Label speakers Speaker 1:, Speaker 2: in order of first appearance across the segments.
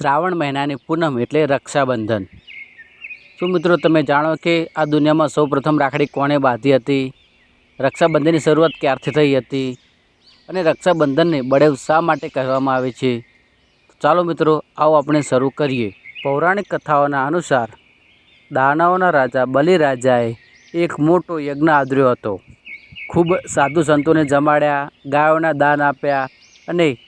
Speaker 1: શ્રાવણ મહિનાની પૂનમ એટલે રક્ષાબંધન. શું મિત્રો તમે જાણો કે આ દુનિયામાં સૌપ્રથમ રાખડી કોણે બાંધી હતી? રક્ષાબંધનની શરૂઆત ક્યારથી થઈ હતી? અને રક્ષાબંધનને બળેવ શા માટે કહેવામાં આવે છે? ચાલો મિત્રો, આવો આપણે શરૂ કરીએ. પૌરાણિક કથાઓના અનુસાર, દાનવોના રાજા બલિરાજાએ એક મોટો યજ્ઞ આદર્યો હતો. ખૂબ સાધુ સંતોને જમાડ્યા, ગાયોના દાન આપ્યા અને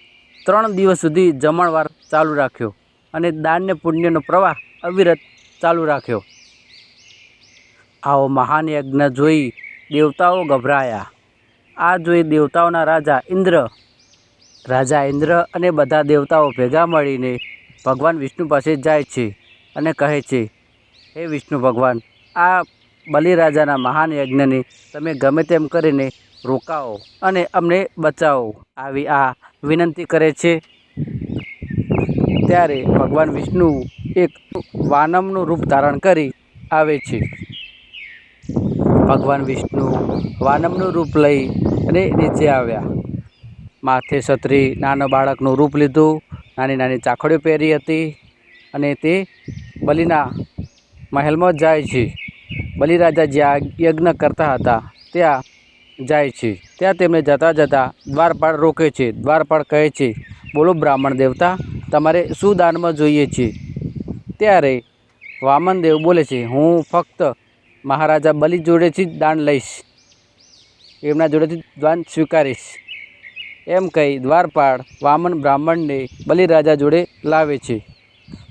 Speaker 1: ત્રણ દિવસ સુધી જમણવાર ચાલુ રાખ્યો. અને દાનને પુણ્યનો પ્રવાહ અવિરત ચાલુ રાખ્યો. આવો મહાન યજ્ઞ જોઈ દેવતાઓ ગભરાયા. આ જોઈ દેવતાઓના રાજા ઇન્દ્ર રાજા ઇન્દ્ર અને બધા દેવતાઓ ભેગા મળીને ભગવાન વિષ્ણુ પાસે જાય છે અને કહે છે, હે વિષ્ણુ ભગવાન, આ બલિરાજાના મહાન યજ્ઞને તમે ગમે તેમ કરીને રોકાવો અને અમને બચાવો. આવી આ વિનંતી કરે છે ત્યારે ભગવાન વિષ્ણુ એક વાનમનું રૂપ ધારણ કરી આવે છે. ભગવાન વિષ્ણુ વાનમનું રૂપ લઈ અને નીચે આવ્યા. માથે છત્રી નાના બાળકનું રૂપ લીધું, નાની નાની ચાખડીઓ પહેરી હતી અને તે બલિના મહેલમાં જાય છે. બલિરાજા જ્યાં યજ્ઞ કરતા હતા, ત્યાં જાય છે. ત્યાં તેમને જતાં જતાં દ્વારપાળ રોકે છે. દ્વારપાળ કહે છે, બોલો બ્રાહ્મણ દેવતા તમારે શું દાનમાં જોઈએ છે? ત્યારે વામનદેવ બોલે છે, હું ફક્ત મહારાજા બલિ જોડેથી જ દાન લઈશ. એમના જોડેથી દાન સ્વીકારીશ. એમ કહી દ્વારપાળ વામન બ્રાહ્મણને બલિરાજા જોડે લાવે છે.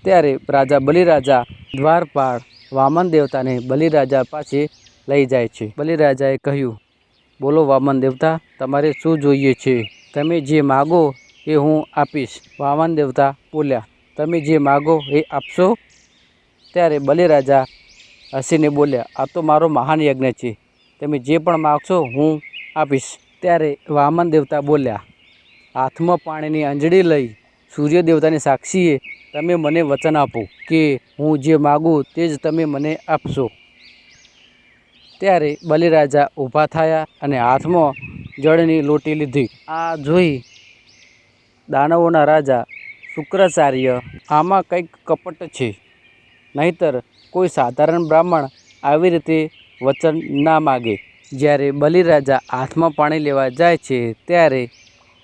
Speaker 1: ત્યારે રાજા બલિરાજા દ્વારપાળ વામન દેવતાને બલિરાજા પાસે લઈ જાય છે. બલિરાજાએ કહ્યું, બોલો વામન દેવતા, તમારે શું જોઈએ છે? તમે જે માગો એ હું આપીશ. વામન દેવતા બોલ્યા, તમે જે માગો એ આપશો? ત્યારે બલિરાજા હસીને બોલ્યા, આ તો મારો મહાન યજ્ઞ છે. તમે જે પણ માગશો હું આપીશ. ત્યારે વામન દેવતા બોલ્યા, હાથમાં પાણીની અંજળી લઈ સૂર્ય દેવતાની સાક્ષીએ તમે મને વચન આપો કે હું જે માગું તે જ તમે મને આપશો. ત્યારે બલિરાજા ઊભા થયા અને હાથમાં જળની લોટી લીધી. આ જોઈ દાનવોના રાજા શુક્રાચાર્ય આમાં કંઈક કપટ છે. નહીતર કોઈ સાધારણ બ્રાહ્મણ આવી રીતે વચન ના માગે. જ્યારે બલિરાજા હાથમાં પાણી લેવા જાય છે, ત્યારે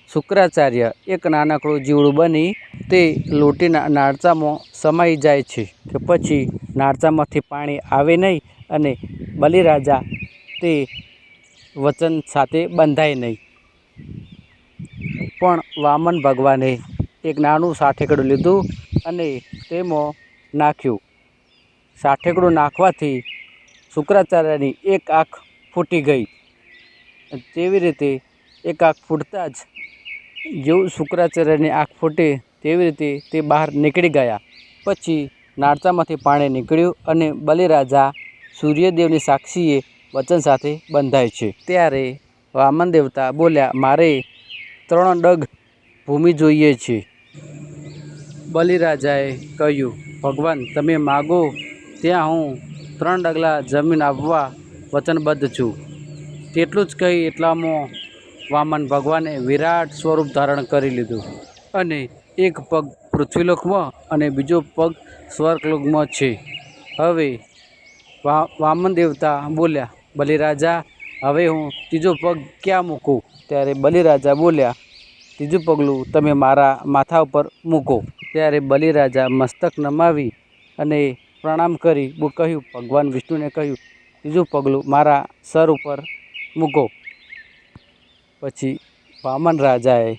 Speaker 1: શુક્રાચાર્ય એક નાનકડું જીવડું બની તે લોટીના નાળચામાં સમાઈ જાય છે કે પછી નાળચામાંથી પાણી આવે નહીં અને બલિરાજા તે વચન સાથે બંધાય નહીં. પણ વામન ભગવાને એક નાનું સાઠેકડું લીધું અને તેમાં નાખ્યું. સાઠેકડું નાખવાથી શુક્રાચાર્યની એક આંખ ફૂટી ગઈ. તેવી રીતે એક આંખ ફૂટતા જ જેવું શુક્રાચાર્યની આંખ ફૂટે, તેવી રીતે તે બહાર નીકળી ગયા. પછી નાળચામાંથી પાણી નીકળ્યું અને બલિરાજા સૂર્યદેવની સાક્ષીએ વચન સાથે બંધાય છે. ત્યારે વામન દેવતા બોલ્યા, મારે ત્રણ ડગ ભૂમિ જોઈએ છે. બલિરાજાએ કહ્યું, ભગવાન, તમે માગો, ત્યાં હું ત્રણ ડગલા જમીન આપવા વચનબદ્ધ છું. તેટલું જ કહી એટલામાં વામન ભગવાને વિરાટ સ્વરૂપ ધારણ કરી લીધું અને એક પગ પૃથ્વીલોકમાં અને બીજો પગ સ્વર્ગલોકમાં છે. હવે વા, વામન દેવતા બોલ્યા, બલિરાજા હવે હું ત્રીજો પગ ક્યાં મૂકું? ત્યારે બલિરાજા બોલ્યા, ત્રીજું પગલું તમે મારા માથા ઉપર મૂકો. ત્યારે બલિરાજા મસ્તક નમાવી અને પ્રણામ કરી કહ્યું, ભગવાન વિષ્ણુને કહ્યું, ત્રીજું પગલું મારા સર ઉપર મૂકો. પછી વામન રાજાએ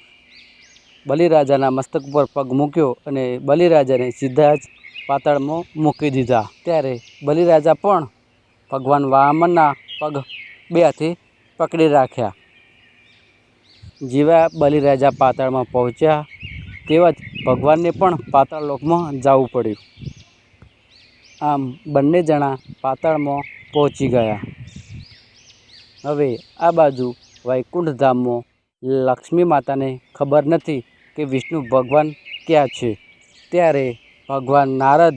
Speaker 1: બલિરાજાના મસ્તક ઉપર પગ મૂક્યો અને બલિરાજાને સીધા જ પાતાળમાં મૂકી દીધા. ત્યારે બલિરાજા પણ ભગવાન વામનના પગ બે હાથે પકડી રાખ્યા. જેવા બલિરાજા પાતાળમાં પહોંચ્યા તેવા જ ભગવાનને પણ પાતાળ લોકમાં જવું પડ્યું. આમ બંને જણા પાતાળમાં પહોંચી ગયા. હવે આ બાજુ વૈકુંઠ ધામમાં લક્ષ્મી માતાને ખબર નથી કે વિષ્ણુ ભગવાન ક્યાં છે. ત્યારે ભગવાન નારદ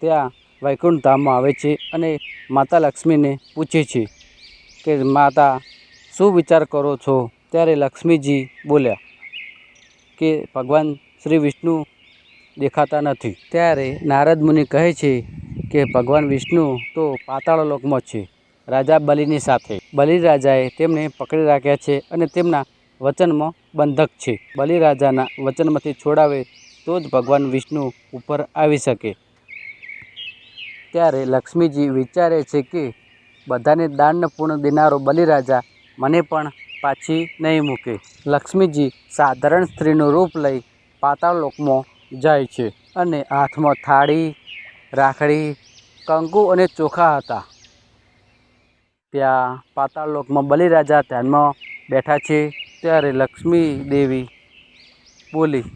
Speaker 1: ત્યાં વૈકુંઠ ધામમાં આવે છે અને માતા લક્ષ્મીને પૂછે છે. કે માતા, શું વિચાર કરો છો? ત્યારે લક્ષ્મીજી બોલ્યા કે ભગવાન શ્રી વિષ્ણુ દેખાતા નથી. ત્યારે નારદ મુનિ કહે છે કે ભગવાન વિષ્ણુ તો પાતાળ લોકમાં છે, રાજા બલિની સાથે. બલિ રાજાએ તેમને પકડી રાખ્યા છે અને તેમના વચનમાં બંધક છે. બલિરાજાના વચનમાંથી છોડાવે તો જ ભગવાન વિષ્ણુ ઉપર આવી શકે. ત્યારે લક્ષ્મીજી વિચારે છે કે બધાને દાન પૂર્ણ દેનારો બલિરાજા મને પણ પાછી નહીં મૂકે. લક્ષ્મીજી સાધારણ સ્ત્રીનું રૂપ લઈ પાતાળ લોકમાં જાય છે અને હાથમાં થાળી, રાખડી, કંકુ અને ચોખા હતા. ત્યાં પાતાળ લોકમાં બલિરાજા ધ્યાનમાં બેઠા છે ત્યારે લક્ષ્મી દેવી બોલી,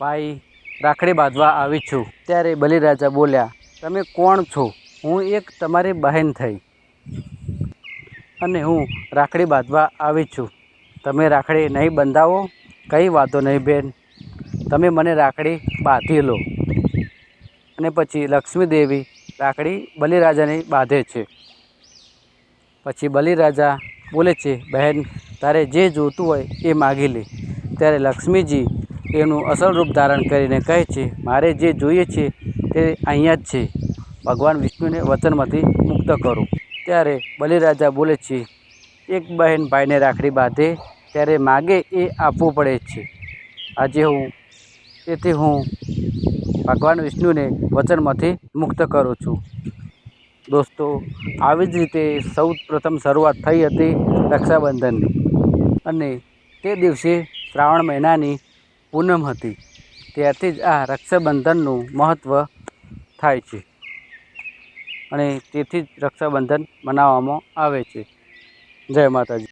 Speaker 1: ભાઈ, રાખડી બાંધવા આવી છું. ત્યારે બલિરાજા બોલ્યા, તમે કોણ છો? હું એક તમારી બહેન થઈ. અને હું રાખડી બાંધવા આવી છું. તમે રાખડી નહીં બંધાવો, કંઈ વાંધો નહીં બેન. તમે મને રાખડી બાંધી લો. અને પછી લક્ષ્મી દેવી રાખડી બલિરાજાને બાંધે છે. પછી બલિરાજા બોલે છે, બહેન, તારે જે જોતું હોય એ માગી લે. ત્યારે લક્ષ્મીજી એનું અસલ રૂપ ધારણ કરીને કહે છે, મારે જે જોઈએ છે તે અહીંયા જ છે. ભગવાન વિષ્ણુને વચનમાંથી મુક્ત કરો. ત્યારે બલિરાજા બોલે છે, એક બહેન ભાઈને રાખડી બાંધે, ત્યારે માગે એ આપવું પડે છે. આજે હું, તેથી હું ભગવાન વિષ્ણુને વચનમાંથી મુક્ત કરું છું. દોસ્તો, આવી જ રીતે સૌ પ્રથમ શરૂઆત થઈ હતી રક્ષાબંધનની. અને તે દિવસે શ્રાવણ મહિનાની પૂનમ હતી. ત્યારથી જ આ રક્ષાબંધનનું મહત્ત્વ થાય છે. અને તેથી જ રક્ષાબંધન મનાવવામાં આવે છે. જય માતાજી.